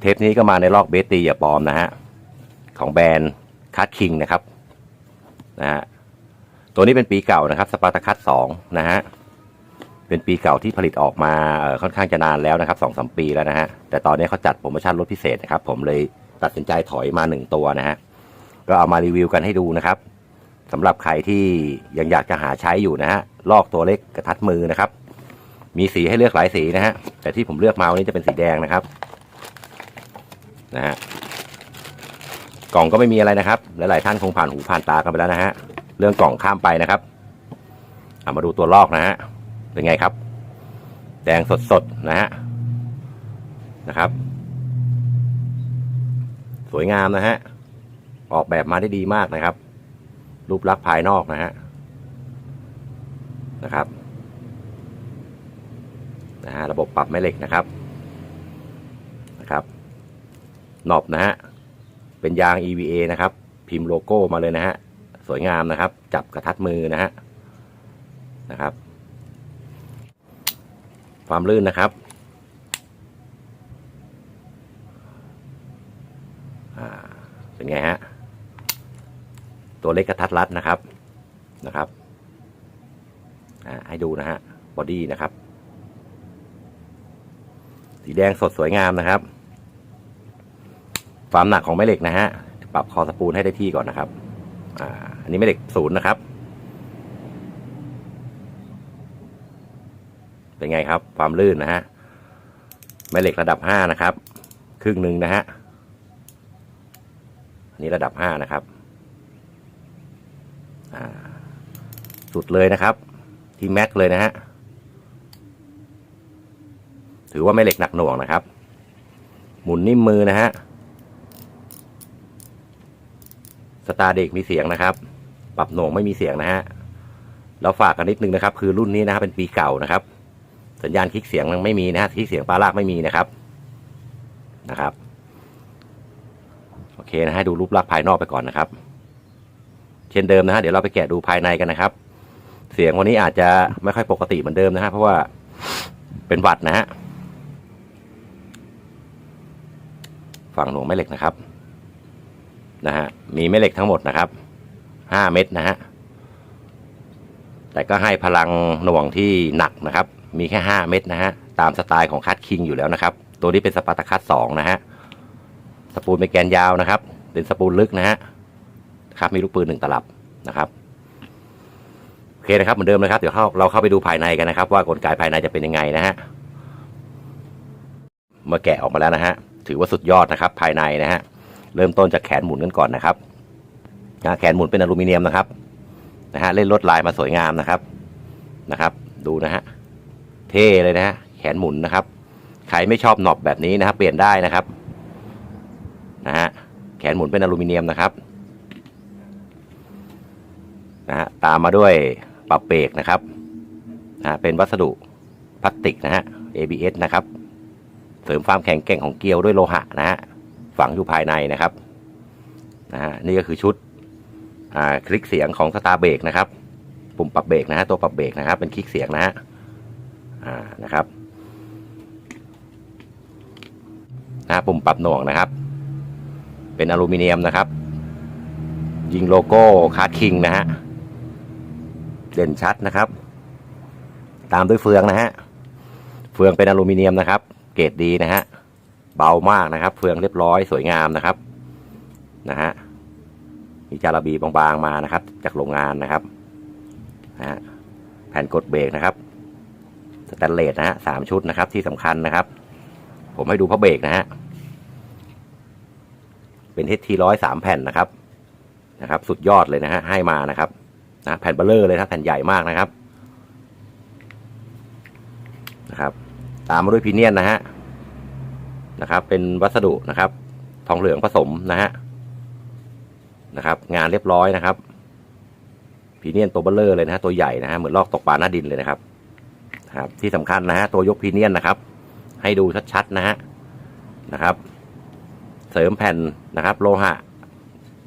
เทปนี้ก็มาในลอกเบสตีอย่าปลอมนะฮะ ของแบรนด์คัตคิงนะครับนะฮะตัวนี้เป็นปีเก่านะครับสปาร์ตาคัตสองนะฮะเป็นปีเก่าที่ผลิตออกมาค่อนข้างจะนานแล้วนะครับสองสมปีแล้วนะฮะแต่ตอนนี้เขาจัดโปรโมชั่นลดพิเศษนะครับผมเลยตัดสินใจถอยมาหนึ่งตัวนะฮะก็เอามารีวิวกันให้ดูนะครับสำหรับใครที่ยังอยากจะหาใช้อยู่นะฮะลอกตัวเล็กกระทัดมือนะครับ มีสีให้เลือกหลายสีนะฮะแต่ที่ผมเลือกมาวันนี้จะเป็นสีแดงนะครับ นะฮะกล่องก็ไม่มีอะไรนะครับ หลาย ๆ ท่านคงผ่านหูผ่านตากันไปแล้วนะฮะเรื่องกล่องข้ามไปนะครับเอามาดูตัวลอกนะฮะเป็นไงครับ แดงสด ๆ นะฮะนะครับ สวยงามนะฮะออกแบบมาได้ดีมากนะครับ รูปลักษณ์ภายนอกนะฮะนะครับนะฮะระบบปรับแม่เหล็กนะครับนะครับ หนอบนะฮะ เป็นยาง EVA นะครับ พิมพ์โลโก้มาเลยนะฮะ สวยงามนะครับ จับกระทัดมือนะฮะ นะครับ ความลื่นนะครับอ่าเป็นไงฮะ ตัวเล็กกระทัดรัดนะครับ นะครับอ่าให้ดูนะฮะ บอดี้นะครับ สีแดงสดสวยงามนะครับ ความหนักของแม่เหล็กนะฮะ ปรับคอสปูลให้ได้ที่ก่อนนะครับ อ่า อันนี้แม่เหล็กศูนย์นะครับ เป็นไงครับ ความลื่นนะฮะ แม่เหล็กระดับห้านะครับ ครึ่งหนึ่งนะฮะ อันนี้ระดับห้านะครับ อ่า สุดเลยนะครับ ที่แม็กเลยนะฮะ ถือว่าแม่เหล็กหนักหน่วงนะครับ หมุนนิ่มมือนะฮะ สตาร์เด็กมีเสียงนะครับ ปรับโหน่งไม่มีเสียงนะฮะแล้วฝากกันนิดนึงนะครับ คือรุ่นนี้นะครับเป็นปีเก่านะครับ สัญญาณคลิกเสียงยังไม่มีนะฮะคลิกเสียงปลาลากไม่มีนะครับนะครับโอเคนะฮะดูรูปลักษณ์ภายนอกไปก่อนนะครับ เช่นเดิมนะฮะเดี๋ยวเราไปแกะดูภายในกันนะครับ เสียงวันนี้อาจจะไม่ค่อยปกติเหมือนเดิมนะฮะเพราะว่าเป็นหวัดนะฮะฝั่งหน่วงแม่เหล็กนะครับ นะฮะมีแม่เหล็กทั้งหมดนะครับห้าเม็ดนะฮะแต่ก็ให้พลังหน่วงที่หนักนะครับ มีแค่ห้าเม็ดนะฮะตามสไตล์ของคัตคิงอยู่แล้วนะครับ ตัวนี้เป็นสปาร์ตาคัสสองนะฮะสปูลเป็นแกนยาวนะครับ เป็นสปูลลึกนะฮะครับมีลูกปืนหนึ่งตลับนะครับโอเคนะครับเหมือนเดิมนะครับเดี๋ยวเข้าเราเข้าไปดูภายในกันนะครับ ว่ากลไกภายในจะเป็นยังไงนะฮะเมื่อแกะออกมาแล้วนะฮะถือว่าสุดยอดนะครับภายในนะฮะ เริ่มต้นจากแขนหมุนกันก่อนนะครับแขนหมุนเป็นอลูมิเนียมนะครับนะฮะเล่นลวดลายมาสวยงามนะครับนะครับ ดูนะฮะเท่เลยนะฮะแขนหมุนนะครับใครไม่ชอบหนอบแบบนี้นะครับเปลี่ยนได้นะครับนะฮะแขนหมุนเป็นอลูมิเนียมนะครับนะฮะตามมาด้วยปรับเบรกนะครับนะฮะเป็นวัสดุพลาสติกนะฮะ ABS นะครับ เสริมความแข็งแกร่งของเกลียวด้วยโลหะนะฮะ ฝังอยู่ภายในนะครับนะฮะนี่ก็คือชุดอ่าคลิกเสียงของสตาร์เบรกนะครับ ปุ่มปรับเบรกนะฮะตัวปรับเบรกนะครับ เป็นคลิกเสียงนะฮะอ่านะครับนะปุ่มปรับหน่วงนะครับ เป็นอลูมิเนียมนะครับ ยิงโลโก้คาร์ดคิงนะฮะเด่นชัดนะครับ ตามด้วยเฟืองนะฮะเฟืองเป็นอลูมิเนียมนะครับ เกรดดีนะฮะ เบามากนะครับ เฟืองเรียบร้อยสวยงามนะครับนะฮะมีจาระบีบางๆมานะครับ จากโรงงานนะครับนะฮะแผ่นกดเบรกนะครับสแตนเลสนะฮะสามชุดนะครับ ที่สำคัญนะครับ ผมให้ดูพระเบรกนะฮะเป็นเฮทีร้อยสามแผ่นนะครับนะครับ สุดยอดเลยนะฮะให้มานะครับนะแผ่นเบลเลอร์เลยนะแผ่นใหญ่มากนะครับนะครับ ตามมาด้วยพีเนียนนะฮะ นะครับ เป็นวัสดุนะครับ ทองเหลืองผสมนะฮะนะครับ งานเรียบร้อยนะครับพีเนียนตัวเบลเลอร์เลยนะฮะตัวใหญ่นะฮะเหมือนลอกตกปลาหน้าดินเลยนะครับครับ ที่สำคัญนะฮะตัวยกพีเนียนนะครับ ให้ดูชัดๆนะฮะนะครับ เสริมแผ่นนะครับ โลหะ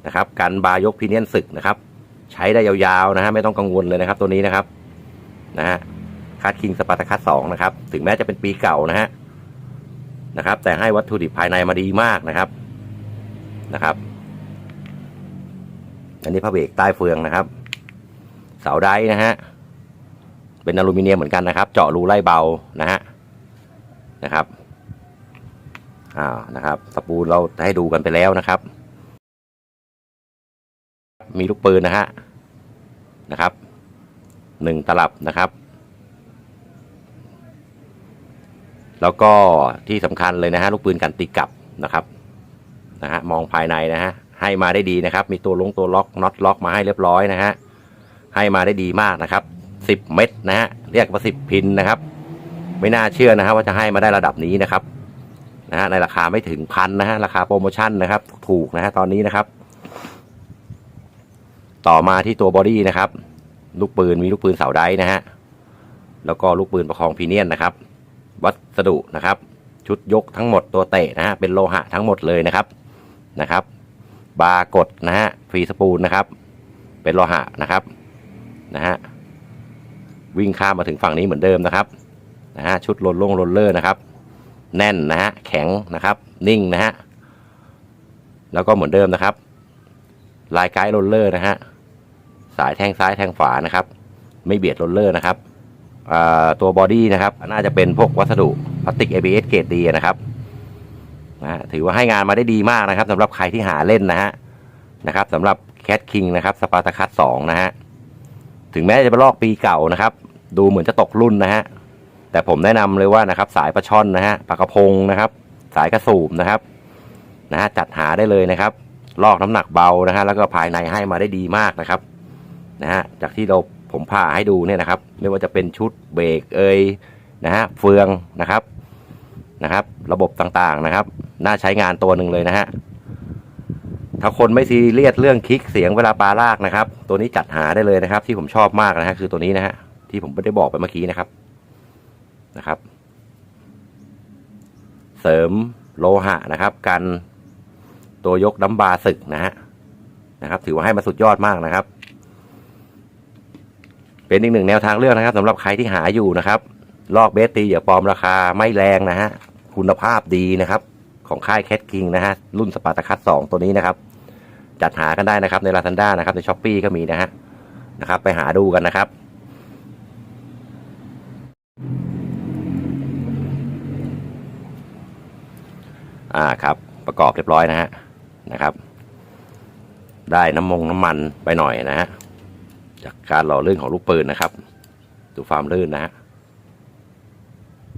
นะครับกันบายกพีเนียนศึกนะครับ ใช้ได้ยาวๆนะฮะไม่ต้องกังวลเลยนะครับ ตัวนี้นะครับนะฮะคาดคิงสปาร์ตาคัสสองนะครับ ถึงแม้จะเป็นปีเก่านะฮะ นะครับ แต่ให้วัตถุดิบภายในมาดีมากนะครับนะครับ อันนี้พระเบรกใต้เฟืองนะครับ เสาไดนะฮะเป็นอลูมิเนียมเหมือนกันนะครับ เจาะรูไล่เบานะฮะนะครับอ้านะครับสปูนเราให้ดูกันไปแล้วนะครับ มีลูกปืนนะฮะนะครับหนึ่งตลับนะครับ แล้วก็ที่สำคัญเลยนะฮะลูกปืนกันตีกลับนะครับนะฮะมองภายในนะฮะให้มาได้ดีนะครับ มีตัวลงตัวล็อกน็อตล็อกมาให้เรียบร้อยนะฮะให้มาได้ดีมากนะครับสิบเม็ดนะฮะเรียกว่าสิบพินนะครับ ไม่น่าเชื่อนะฮะว่าจะให้มาได้ระดับนี้นะครับนะฮะในราคาไม่ถึงพันนะฮะราคาโปรโมชั่นนะครับ ถูกนะฮะตอนนี้นะครับ ต่อมาที่ตัวบอดี้นะครับ ลูกปืนมีลูกปืนเสาไดนะฮะแล้วก็ลูกปืนประคองพีเนียนนะครับ วัสดุนะครับ ชุดยกทั้งหมดตัวเตะนะฮะเป็นโลหะทั้งหมดเลยนะครับนะครับ บาร์กดนะฮะฟรีสปูลนะครับ เป็นโลหะนะครับนะฮะวิ่งข้ามมาถึงฝั่งนี้เหมือนเดิมนะครับนะฮะชุดโรลลงโรลเลอร์นะครับ แน่นนะฮะแข็งนะครับ นิ่งนะฮะแล้วก็เหมือนเดิมนะครับ ลายไกด์โรลเลอร์นะฮะสายแทงซ้ายแทงขวานะครับ ไม่เบียดโรลเลอร์นะครับ ตัวบอดี้นะครับ น่าจะเป็นพวกวัสดุพลาสติก ABS เกรดดีนะครับนะถือว่าให้งานมาได้ดีมากนะครับสำหรับใครที่หาเล่นนะฮะนะครับสำหรับแค t คิงนะครับสปาร์ตาคัสสองนะฮะถึงแม้จะเป็นลอกปีเก่านะครับ ดูเหมือนจะตกรุ่นนะฮะแต่ผมแนะนำเลยว่านะครับ สายปลาช่อนนะฮะปลากระพงนะครับ สายกระสูบนะครับนะฮะจัดหาได้เลยนะครับลอกน้ำหนักเบานะฮะแล้วก็ภายในให้มาได้ดีมากนะครับนะฮะจากที่เรา ผมผ่าให้ดูเนี่ยนะครับ ไม่ว่าจะเป็นชุดเบรกเอยนะฮะเฟืองนะครับนะครับ ระบบต่างๆนะครับ น่าใช้งานตัวหนึ่งเลยนะฮะถ้าคนไม่ซีเรียสเรื่องคลิกเสียงเวลาปลาลากนะครับ ตัวนี้จัดหาได้เลยนะครับ ที่ผมชอบมากนะฮะคือตัวนี้นะฮะที่ผมไม่ได้บอกไปเมื่อกี้นะครับนะครับ เสริมโลหะนะครับ กันตัวยกน้ำบาศึกนะฮะนะครับ ถือว่าให้มาสุดยอดมากนะครับ เป็นอีกหนึ่งแนวทางเลือกนะครับสำหรับใครที่หาอยู่นะครับ ลอกเบสตีอย่าปลอมราคาไม่แรงนะฮะคุณภาพดีนะครับ ของค่ายแคทคิงนะฮะรุ่นสปาร์ตาคัสสองตัวนี้นะครับ จัดหากันได้นะครับในลา z ันด้านะครับในช้อปปีก็มีนะฮะนะครับ ไปหาดูกันนะครับอ่าครับ ประกอบเรียบร้อยนะฮะนะครับ ได้น้ำมงน้ำมันไปหน่อยนะฮะ จากการหล่อลื่นของลูกปืนนะครับ ดูความลื่นนะฮะ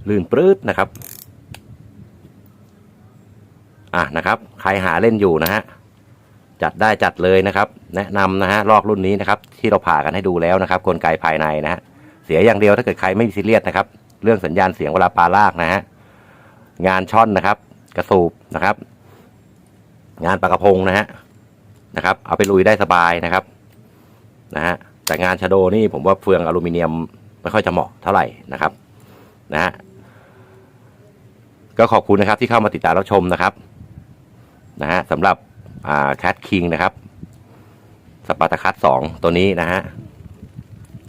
ลื่นปลื้ดนะครับ อะนะครับ ใครหาเล่นอยู่นะฮะจัดได้จัดเลยนะครับ แนะนำนะฮะลอกรุ่นนี้นะครับ ที่เราผ่ากันให้ดูแล้วนะครับ กลไกภายในนะฮะเสียอย่างเดียวถ้าเกิดใครไม่มีซีเรียสนะครับ เรื่องสัญญาณเสียงเวลาปลาลากนะฮะงานช่อนนะครับ กระสูบนะครับ งานปลากระพงนะฮะนะครับ เอาไปลุยได้สบายนะครับนะฮะ แต่งานชาโดนี่ผมว่าเฟืองอลูมิเนียมไม่ค่อยจะเหมาะเท่าไหร่นะครับนะฮะก็ขอบคุณนะครับที่เข้ามาติดตามรับชมนะครับนะฮะสำหรับอาแคทคิงนะครับสปาร์ตาคัสสองตัวนี้นะฮะ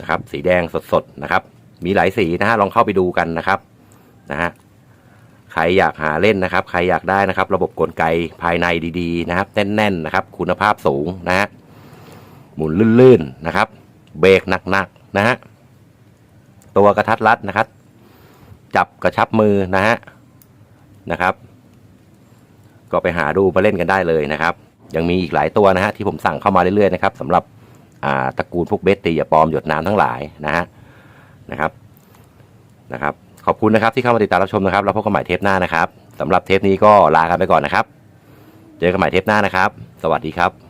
นะครับสีแดงสดๆนะครับ มีหลายสีนะฮะลองเข้าไปดูกันนะครับนะฮะใครอยากหาเล่นนะครับ ใครอยากได้นะครับ ระบบกลไกภายในดีๆ นะครับแน่นๆนะครับ คุณภาพสูงนะฮะหมุนลื่นๆนะครับ เบรกหนักๆนะฮะตัวกระทัดรัดนะครับ จับกระชับมือนะฮะนะครับ ก็ไปหาดูมาเล่นกันได้เลยนะครับ ยังมีอีกหลายตัวนะฮะที่ผมสั่งเข้ามาเรื่อยๆนะครับสำหรับตระกูลพวกเบสตีอย่าปลอมหยดน้ำทั้งหลายนะฮะนะครับนะครับ ขอบคุณนะครับที่เข้ามาติดตามรับชมนะครับแล้วพบกันใหม่เทปหน้านะครับสำหรับเทปนี้ก็ลากันไปก่อนนะครับ เจอกันใหม่เทปหน้านะครับ สวัสดีครับ